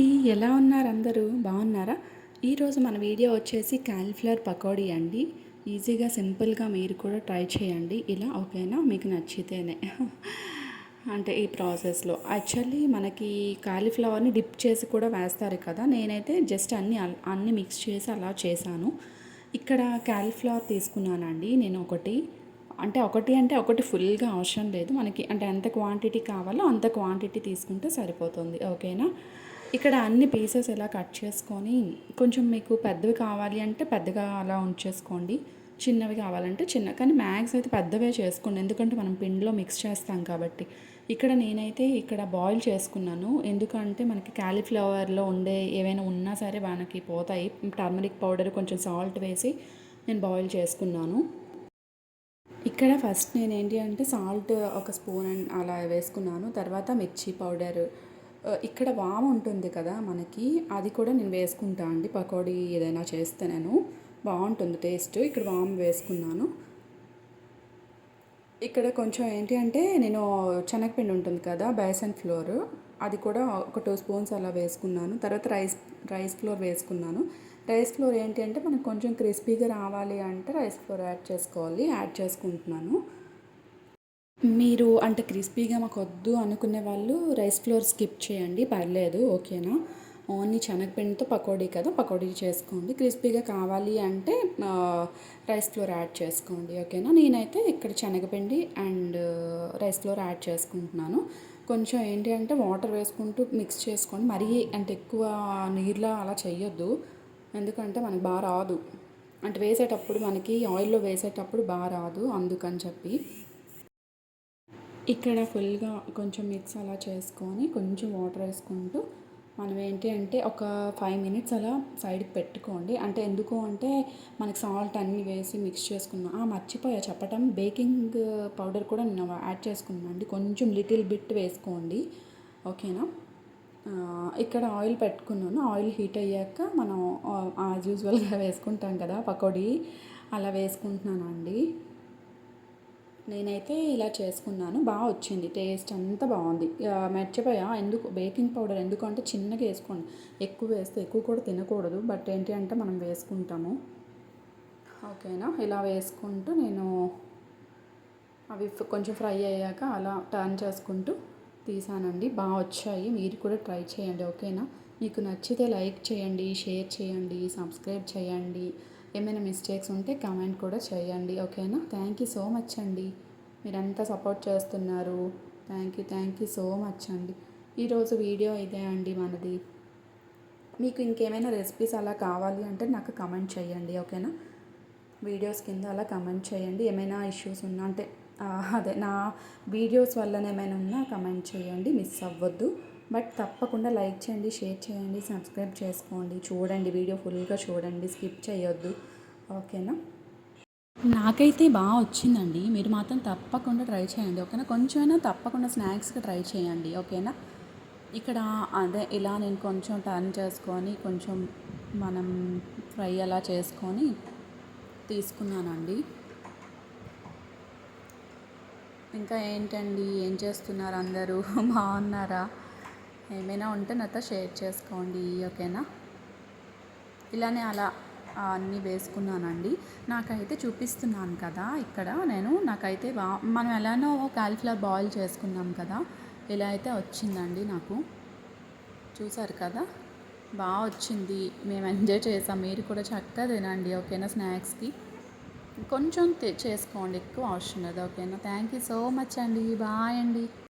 అండి ఎలా ఉన్నారు అందరూ? బాగున్నారా? ఈరోజు మన వీడియో వచ్చేసి క్యాలిఫ్లవర్ పకోడీ అండి. ఈజీగా సింపుల్గా మీరు కూడా ట్రై చేయండి. ఇలా ఓకేనా? మీకు నచ్చితేనే. అంటే ఈ ప్రాసెస్లో. యాక్చువల్లీ మనకి కాలీఫ్లవర్ని డిప్ చేసి కూడా వేస్తారు కదా. నేనైతే జస్ట్ అన్ని అన్ని మిక్స్ చేసి అలా చేశాను. ఇక్కడ క్యాలిఫ్లవర్ తీసుకున్నానండి నేను ఒకటి. అంటే ఒకటి అంటే ఒకటి ఫుల్గా అవసరం లేదు. మనకి అంటే ఎంత క్వాంటిటీ కావాలో అంత క్వాంటిటీ తీసుకుంటే సరిపోతుంది. ఓకేనా? ఇక్కడ అన్ని పీసెస్ ఎలా కట్ చేసుకొని కొంచెం మీకు పెద్దవి కావాలి అంటే పెద్దగా అలా ఉంచేసుకోండి. చిన్నవి కావాలంటే చిన్న కానీ మ్యాక్స్ అయితే పెద్దవే చేసుకోండి. ఎందుకంటే మనం పిండిలో మిక్స్ చేస్తాం కాబట్టి. ఇక్కడ నేనైతే ఇక్కడ బాయిల్ చేసుకున్నాను. ఎందుకంటే మనకి క్యాలీఫ్లవర్లో ఉండే ఏవైనా ఉన్నా సరే మనకి పోతాయి. టర్మరిక్ పౌడర్ కొంచెం సాల్ట్ వేసి నేను బాయిల్ చేసుకున్నాను. ఇక్కడ ఫస్ట్ నేను ఏంటి అంటే సాల్ట్ ఒక స్పూన్ అలా వేసుకున్నాను. తర్వాత మిర్చి పౌడర్ ఇక్కడ వామ్ ఉంటుంది కదా మనకి అది కూడా నేను వేసుకుంటా అండి. పకోడీ ఏదైనా చేస్తే నేను బాగుంటుంది టేస్ట్. ఇక్కడ వామ్ వేసుకున్నాను. ఇక్కడ కొంచెం ఏంటి అంటే నేను శనగపిండి ఉంటుంది కదా బేసన్ ఫ్లోర్. అది కూడా ఒక టూ స్పూన్స్ అలా వేసుకున్నాను. తర్వాత రైస్ రైస్ ఫ్లోర్ వేసుకున్నాను. రైస్ ఫ్లోర్ ఏంటి అంటే మనకు కొంచెం క్రిస్పీగా రావాలి అంటే రైస్ ఫ్లోర్ యాడ్ చేసుకోవాలి. యాడ్ చేసుకుంటున్నాను. మీరు అంటే క్రిస్పీగా మాకు వద్దు అనుకునే వాళ్ళు రైస్ ఫ్లోర్ స్కిప్ చేయండి పర్లేదు ఓకేనా? ఓన్లీ శనగపిండితో పకోడీ కదా పకోడీ చేసుకోండి. క్రిస్పీగా కావాలి అంటే రైస్ ఫ్లోర్ యాడ్ చేసుకోండి ఓకేనా? నేనైతే ఇక్కడ శనగపిండి అండ్ రైస్ ఫ్లోర్ యాడ్ చేసుకుంటున్నాను. కొంచెం ఏంటి అంటే వాటర్ వేసుకుంటూ మిక్స్ చేసుకోండి. మరీ అంటే ఎక్కువ నీరులో అలా చేయొద్దు ఎందుకంటే మనకి బాగా రాదు. అంటే వేసేటప్పుడు మనకి ఆయిల్లో వేసేటప్పుడు బాగా రాదు అందుకని చెప్పి. ఇక్కడ ఫుల్గా కొంచెం మిక్స్ అలా చేసుకొని కొంచెం వాటర్ వేసుకుంటూ మనం ఏంటి అంటే ఒక ఫైవ్ మినిట్స్ అలా సైడ్కి పెట్టుకోండి. అంటే ఎందుకు అంటే మనకి సాల్ట్ అన్నీ వేసి మిక్స్ చేసుకున్నాం. మర్చిపోయా చెప్పటం బేకింగ్ పౌడర్ కూడా నేను యాడ్ చేసుకున్నాను అండి. కొంచెం లిటిల్ బిట్ వేసుకోండి. ఓకేనా? ఇక్కడ ఆయిల్ పెట్టుకున్నాను. ఆయిల్ హీట్ అయ్యాక మనం యాజ్ యూజువల్గా వేసుకుంటాం కదా పకోడీ అలా వేసుకుంటున్నానండి. నేనైతే ఇలా చేసుకున్నాను. బాగా వచ్చింది. టేస్ట్ అంతా బాగుంది. మర్చిపోయా ఎందుకు బేకింగ్ పౌడర్ ఎందుకంటే చిన్నగా వేసుకోండి. ఎక్కువ వేస్తే ఎక్కువ కూడా తినకూడదు. బట్ ఏంటి అంటే మనం వేసుకుంటాము. ఓకేనా? ఇలా వేసుకుంటూ నేను అవి కొంచెం ఫ్రై అయ్యాక అలా టర్న్ చేసుకుంటూ తీసానండి. బాగా వచ్చాయి. మీరు కూడా ట్రై చేయండి. ఓకేనా? మీకు నచ్చితే లైక్ చేయండి షేర్ చేయండి సబ్స్క్రైబ్ చేయండి. ఏమైనా మిస్టేక్స్ ఉంటే కమెంట్ కూడా చేయండి ఓకేనా థ్యాంక్ యూ సో మచ్ అండి. మీరంతా సపోర్ట్ చేస్తున్నారు. Thank you thank you so much అండి. ఈరోజు వీడియో ఇదే అండి మనది. మీకు ఇంకేమైనా రెసిపీస్ అలా కావాలి అంటే నాకు కమెంట్ చేయండి ఓకేనా వీడియోస్ కింద అలా కమెంట్ చేయండి. ఏమైనా ఇష్యూస్ ఉన్నా అంటే అదే నా వీడియోస్ వల్ల ఏమైనా ఉన్నా కమెంట్ చేయండి మిస్ అవ్వద్దు. బట్ తప్పకుండా లైక్ చేయండి షేర్ చేయండి సబ్స్క్రైబ్ చేసుకోండి. చూడండి వీడియో ఫుల్గా చూడండి. స్కిప్ చేయొద్దు. ఓకేనా? నాకైతే బాగా వచ్చిందండి. మీరు మాత్రం తప్పకుండా ట్రై చేయండి ఓకేనా? కొంచెమైనా తప్పకుండా స్నాక్స్గా ట్రై చేయండి ఓకేనా? ఇక్కడ అదే ఇలా నేను కొంచెం టర్న్ చేసుకొని కొంచెం మనం ఫ్రై అలా చేసుకొని తీసుకున్నానండి. ఇంకా ఏంటండి? ఏం చేస్తున్నారు అందరూ? బాగున్నారా? ఏమైనా ఉంటే నాతో షేర్ చేసుకోండి ఓకేనా? ఇలానే అలా అన్నీ వేసుకున్నానండి. నాకైతే చూపిస్తున్నాను కదా ఇక్కడ. నేను నాకైతే బా మనం ఎలానో కాలిఫ్లవర్ బాయిల్ చేసుకున్నాం కదా. ఇలా అయితే వచ్చిందండి నాకు. చూసారు కదా? బాగా వచ్చింది. మేము ఎంజాయ్ చేసాం. మీరు కూడా చక్కగా తినండి ఓకేనా స్నాక్స్కి? కొంచెం చేసుకోండి. ఎక్కువ అవసరం లేదు ఓకేనా? థ్యాంక్ యూ సో మచ్ అండి. బాయ్ అండి.